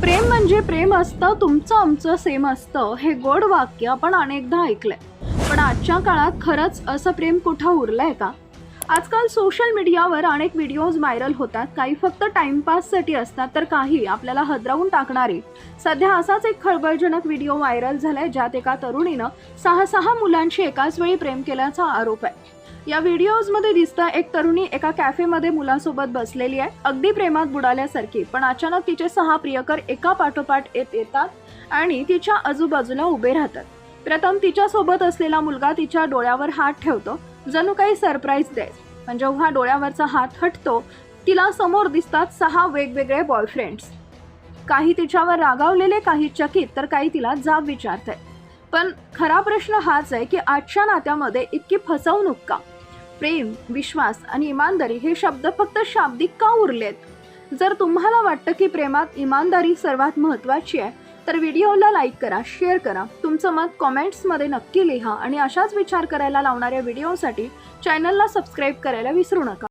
प्रेम म्हणजे प्रेम असतं तुमचं आमचं सेम असतं. हे गोड वाक्य आपण अनेकदा ऐकलंय. पण आजच्या काळात खरंच असं प्रेम कुठं उरलंय का? आजकाल सोशल मीडियावर अनेक व्हिडिओज व्हायरल होतात. काही फक्त टाइमपाससाठी असतात तर काही आपल्याला हदरावून टाकणारे. सध्या असाच एक खळबळजनक व्हिडिओ व्हायरल झालाय ज्यात एका तरुणीनं सहा सहा मुलांशी एकाच वेळी प्रेम केल्याचा आरोप आहे. या व्हिडिओजमध्ये दिसतं एक तरुणी एका कॅफेमध्ये मुलांसोबत बसलेली आहे. अगदी प्रेमात बुडाल्यासारखी पण अचानक तिचे सहा प्रियकर एका पाठोपाठ येत येतात आणि तिच्या आजूबाजूला उभे राहतात. प्रथम तिच्यासोबत असलेला मुलगा तिच्या डोळ्यावर हात ठेवतो. जणू काही सरप्राईज द्याय पण जेव्हा डोळ्यावरचा हात हटतो तिला समोर दिसतात सहा वेगवेगळे बॉयफ्रेंड्स. काही तिच्यावर रागावलेले काही चकित तर काही तिला जाब विचारत पण खरा प्रश्न हाच आहे की आजच्या नात्यामध्ये इतकी फसवणूक का? प्रेम विश्वास आणि इमानदारी हे शब्द फक्त शाब्दिक का उरलेत? जर तुम्हाला वाटतं की प्रेमात इमानदारी सर्वात महत्त्वाची आहे तर व्हिडिओला लाईक करा शेअर करा. तुमचं मत कॉमेंट्समध्ये नक्की लिहा आणि अशाच विचार करायला लावणाऱ्या व्हिडिओसाठी चॅनलला सबस्क्राईब करायला विसरू नका.